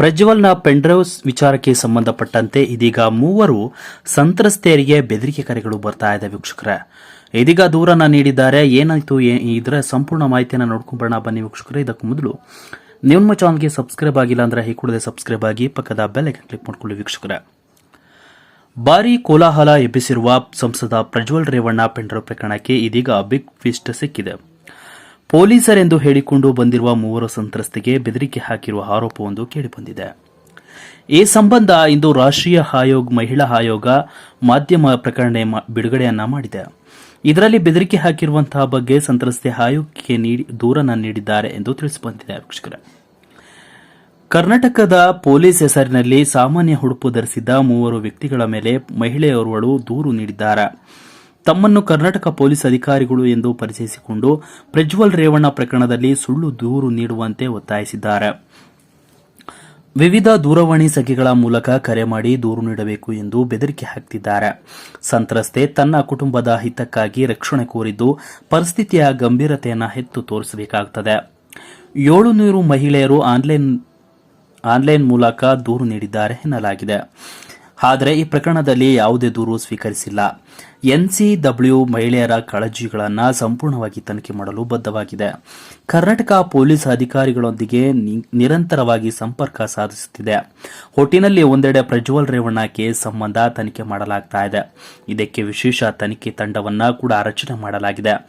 ಪ್ರಜ್ವಲ್ನ pen drive ವಿಚಾರಕ್ಕೆ ಸಂಬಂಧಪಟ್ಟಂತೆ ಇದೀಗ ಮೂವರು ಸಂತ್ರಸ್ತೆಯರಿಗೆ ಬೆದರಿಕೆ ಕರೆಗಳು ಬರ್ತಾ ಇದೆ ವೀಕ್ಷಕರೇ. ಇದೀಗ ದೂರನ ನೀಡಿದ್ದಾರೆ. ಏನಾಯ್ತು? ಇದರ ಸಂಪೂರ್ಣ ಮಾಹಿತಿಯನ್ನು ನೋಡ್ಕೊಂಬರೋಣ ಬನ್ನಿ ವೀಕ್ಷಕರೇ. ಇದಕ್ಕೂ ಮೊದಲು ನಿಮ್ಮ ಚಾನಲ್ಗೆ ಸಬ್ಸ್ಕ್ರೈಬ್ ಆಗಿಲ್ಲ ಅಂದ್ರೆ ಈ ಕೂಡಲೇ ಸಬ್ಸ್ಕ್ರೈಬ್ ಆಗಿ ಪಕ್ಕದ ಬೆಲ್ ಐಕನ್ ಕ್ಲಿಕ್ ಮಾಡ್ಕೊಳ್ಳಿ ವೀಕ್ಷಕರೇ. ಭಾರೀ ಕೋಲಾಹಲ ಎಬ್ಬಿಸಿರುವ ಸಂಸದ ಪ್ರಜ್ವಲ್ ರೇವಣ್ಣ ಪೆಂಡ್ರೋ ಪ್ರಕರಣಕ್ಕೆ ಇದೀಗ ಬಿಗ್ ಫಿಸ್ಟ್ ಸಿಕ್ಕಿದೆ. ಪೊಲೀಸರೆಂದು ಹೇಳಿಕೊಂಡು ಬಂದಿರುವ ಮೂವರು ಸಂತ್ರಸ್ತಿಗೆ ಬೆದರಿಕೆ ಹಾಕಿರುವ ಆರೋಪವೊಂದು ಕೇಳಿಬಂದಿದೆ. ಈ ಸಂಬಂಧ ಇಂದು ರಾಷ್ಟ್ರೀಯ ಆಯೋಗ, ಮಹಿಳಾ ಆಯೋಗ ಮಾಧ್ಯಮ ಪ್ರಕರಣ ಬಿಡುಗಡೆಯನ್ನ ಮಾಡಿದೆ. ಇದರಲ್ಲಿ ಬೆದರಿಕೆ ಹಾಕಿರುವಂತಹ ಬಗ್ಗೆ ಸಂತ್ರಸ್ತೆ ಆಯೋಗಕ್ಕೆ ನೀಡಿ ದೂರನ್ನ ನೀಡಿದ್ದಾರೆ ಎಂದು ತಿಳಿಸಿಬಂದಿದೆ ವೀಕ್ಷಕರೇ. ಕರ್ನಾಟಕದ ಪೊಲೀಸ್ ಹೆಸರಿನಲ್ಲಿ ಸಾಮಾನ್ಯ ಹುಡುಪು ಧರಿಸಿದ್ದ ಮೂವರು ವ್ಯಕ್ತಿಗಳ ಮೇಲೆ ಮಹಿಳೆಯೋರ್ವಳು ದೂರು ನೀಡಿದ್ದಾರೆ. ತಮ್ಮನ್ನು ಕರ್ನಾಟಕ ಪೊಲೀಸ್ ಅಧಿಕಾರಿಗಳು ಎಂದು ಪರಿಚಯಿಸಿಕೊಂಡು ಪ್ರಜ್ವಲ್ ರೇವಣ್ಣ ಪ್ರಕರಣದಲ್ಲಿ ಸುಳ್ಳು ದೂರು ನೀಡುವಂತೆ ಒತ್ತಾಯಿಸಿದ್ದಾರೆ. ವಿವಿಧ ದೂರವಾಣಿ ಸಂಖ್ಯೆಗಳ ಮೂಲಕ ಕರೆ ಮಾಡಿ ದೂರು ನೀಡಬೇಕು ಎಂದು ಬೆದರಿಕೆ ಹಾಕ್ತಿದ್ದಾರೆ. ಸಂತ್ರಸ್ತೆ ತನ್ನ ಕುಟುಂಬದ ಹಿತಕ್ಕಾಗಿ ರಕ್ಷಣೆ ಕೋರಿದ್ದು ಪರಿಸ್ಥಿತಿಯ ಗಂಭೀರತೆಯನ್ನು ಹೆತ್ತು ತೋರಿಸಬೇಕಾಗುತ್ತದೆ ಏಳು ನೂರು ಮಹಿಳೆಯರು ಆನ್ಲೈನ್ ಆನ್ಲೈನ್ ಮೂಲಕ ದೂರು ನೀಡಿದ್ದಾರೆ ಎನ್ನಲಾಗಿದೆ. ಆದರೆ ಈ ಪ್ರಕರಣದಲ್ಲಿ ಯಾವುದೇ ದೂರು ಸ್ವೀಕರಿಸಿಲ್ಲ. ಎನ್ಸಿಡಬ್ಲ್ಯೂ ಮಹಿಳೆಯರ ಕಾಳಜಿಗಳನ್ನು ಸಂಪೂರ್ಣವಾಗಿ ತನಿಖೆ ಮಾಡಲು ಬದ್ಧವಾಗಿದೆ. ಕರ್ನಾಟಕ ಪೊಲೀಸ್ ಅಧಿಕಾರಿಗಳೊಂದಿಗೆ ನಿರಂತರವಾಗಿ ಸಂಪರ್ಕ ಸಾಧಿಸುತ್ತಿದೆ. ಒಟ್ಟಿನಲ್ಲಿ ಒಂದೆಡೆ ಪ್ರಜ್ವಲ್ ರೇವಣ್ಣ ಕೇಸ್ ಸಂಬಂಧ ತನಿಖೆ ಮಾಡಲಾಗ್ತಾ ಇದೆ. ಇದಕ್ಕೆ ವಿಶೇಷ ತನಿಖೆ ತಂಡವನ್ನು ಕೂಡ ರಚನೆ ಮಾಡಲಾಗಿದೆ.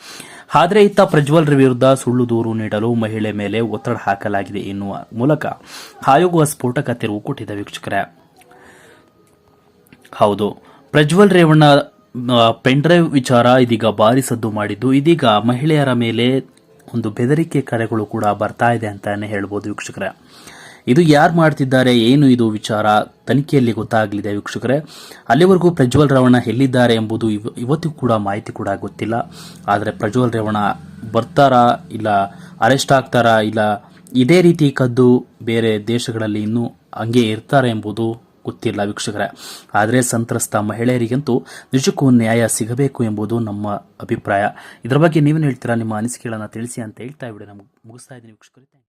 ಆದರೆ ಇತ್ತ ಪ್ರಜ್ವಲ್ ವಿರುದ್ಧ ಸುಳ್ಳು ದೂರು ನೀಡಲು ಮಹಿಳೆ ಮೇಲೆ ಒತ್ತಡ ಹಾಕಲಾಗಿದೆ ಎನ್ನುವ ಮೂಲಕ ಆಯೋಗ ಸ್ಫೋಟಕ ತಿರುವು ಕೊಟ್ಟಿದೆ ವೀಕ್ಷಕರೇ. ಹೌದು. ಪ್ರಜ್ವಲ್ ರೇವಣ್ಣ ಪೆನ್ ಪೆನ್ಡ್ರೈವ್ ವಿಚಾರ ಇದೀಗ ಭಾರಿ ಸದ್ದು ಮಾಡಿದ್ದು. ಇದೀಗ ಮಹಿಳೆಯರ ಮೇಲೆ ಒಂದು ಬೆದರಿಕೆ ಕರೆಗಳು ಕೂಡ ಬರ್ತಾ ಇದೆ ಅಂತಾನೆ ಹೇಳ್ಬೋದು ವೀಕ್ಷಕರೇ. ಇದು ಯಾರು ಮಾಡ್ತಿದ್ದಾರೆ, ಏನು ಇದು ವಿಚಾರ ತನಿಖೆಯಲ್ಲಿ ಗೊತ್ತಾಗಲಿದೆ ವೀಕ್ಷಕರೇ. ಅಲ್ಲಿವರೆಗೂ ಪ್ರಜ್ವಲ್ ರೇವಣ್ಣ ಎಲ್ಲಿದ್ದಾರೆ ಎಂಬುದು ಇವ- ಇವತ್ತಿಗೂ ಕೂಡ ಮಾಹಿತಿ ಕೂಡ ಗೊತ್ತಿಲ್ಲ. ಆದರೆ ಪ್ರಜ್ವಲ್ ರೇವಣ್ಣ ಬರ್ತಾರಾ ಇಲ್ಲ ಅರೆಸ್ಟ್ ಆಗ್ತಾರಾ ಇಲ್ಲ, ಇದೇ ರೀತಿ ಕದ್ದು ಬೇರೆ ದೇಶಗಳಲ್ಲಿ ಇನ್ನೂ ಹಂಗೆ ಇರ್ತಾರೆ ಎಂಬುದು ಗೊತ್ತಿಲ್ಲ ವೀಕ್ಷಕರ. ಆದರೆ ಸಂತ್ರಸ್ತ ಮಹಿಳೆಯರಿಗಂತೂ ನಿಜಕ್ಕೂ ನ್ಯಾಯ ಸಿಗಬೇಕು ಎಂಬುದು ನಮ್ಮ ಅಭಿಪ್ರಾಯ. ಇದರ ಬಗ್ಗೆ ನೀವೇನು ಹೇಳ್ತೀರಾ? ನಿಮ್ಮ ಅನಿಸಿಕೆಗಳನ್ನು ತಿಳಿಸಿ ಅಂತ ಹೇಳ್ತಾ ವಿಡಿಯೋ ನಮ್ಗೆ ಮುಗಿಸ್ತಾ ಇದ್ದೀನಿ ವೀಕ್ಷಕರೇ.